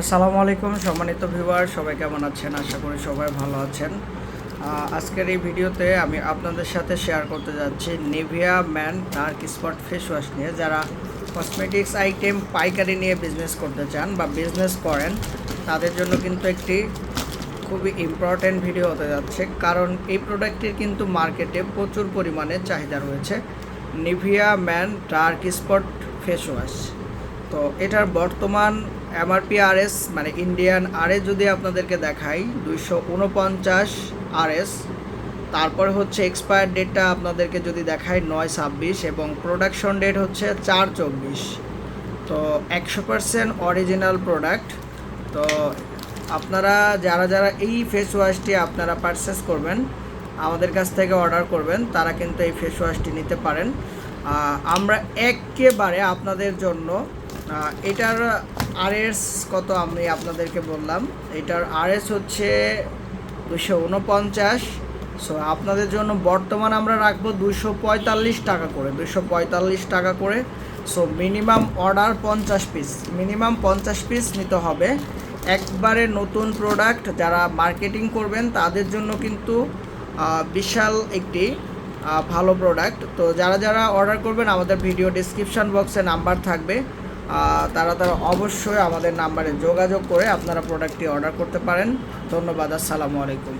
আসসালামু আলাইকুম, সম্মানিত ভিউয়ার সবাই কেমন আছেন? আশা করি সবাই ভালো আছেন। আজকের এই ভিডিওতে আমি আপনাদের সাথে শেয়ার করতে যাচ্ছি Nivea man dark spot face wash নিয়ে। যারা কসমেটিক্স আইটেম পাইকারি নিয়ে বিজনেস করতে চান বা বিজনেস করেন, তাদের জন্য কিন্তু একটি খুবই ইম্পর্ট্যান্ট ভিডিও হতে যাচ্ছে। কারণ এই প্রোডাক্টটির কিন্তু মার্কেটে প্রচুর পরিমাণে চাহিদা রয়েছে। Nivea man dark spot face wash তো এটার বর্তমান এমআরপি আরএস মানে ইন্ডিয়ান আরএস যদি আপনাদেরকে দেখাই, দুইশো উনপঞ্চাশ আরএস তারপর হচ্ছে এক্সপায়ার ডেটটা আপনাদেরকে যদি দেখাই নয় ছাব্বিশ, এবং প্রোডাকশন ডেট হচ্ছে চার চব্বিশ। তো একশো পার্সেন্ট অরিজিনাল প্রোডাক্ট তো আপনারা, যারা যারা এই ফেস ওয়াশটি আপনারা পারচেস করবেন, আমাদের কাছ থেকে অর্ডার করবেন, তারা কিন্তু এই ফেস ওয়াশটি নিতে পারেন। আমরা একেবারে আপনাদের জন্য এটার আরএস কত আমি আপনাদেরকে বললাম। এটার আরএস হচ্ছে দুশো উনপঞ্চাশ। সো আপনাদের জন্য বর্তমান আমরা রাখব দুশো পঁয়তাল্লিশ টাকা করে দুশো পঁয়তাল্লিশ টাকা করে। সো মিনিমাম অর্ডার পঞ্চাশ পিস মিনিমাম পঞ্চাশ পিস নিতে হবে। একবারে নতুন প্রোডাক্ট যারা মার্কেটিং করবেন, তাদের জন্য কিন্তু বিশাল একটি ভালো প্রোডাক্ট তো, যারা যারা অর্ডার করবেন, আমাদের ভিডিও ডিসক্রিপশন বক্সে নাম্বার থাকবে। তারা তারা অবশ্যই আমাদের নাম্বারে যোগাযোগ করে আপনারা প্রোডাক্টটি অর্ডার করতে পারেন। ধন্যবাদ, আসসালামু আলাইকুম।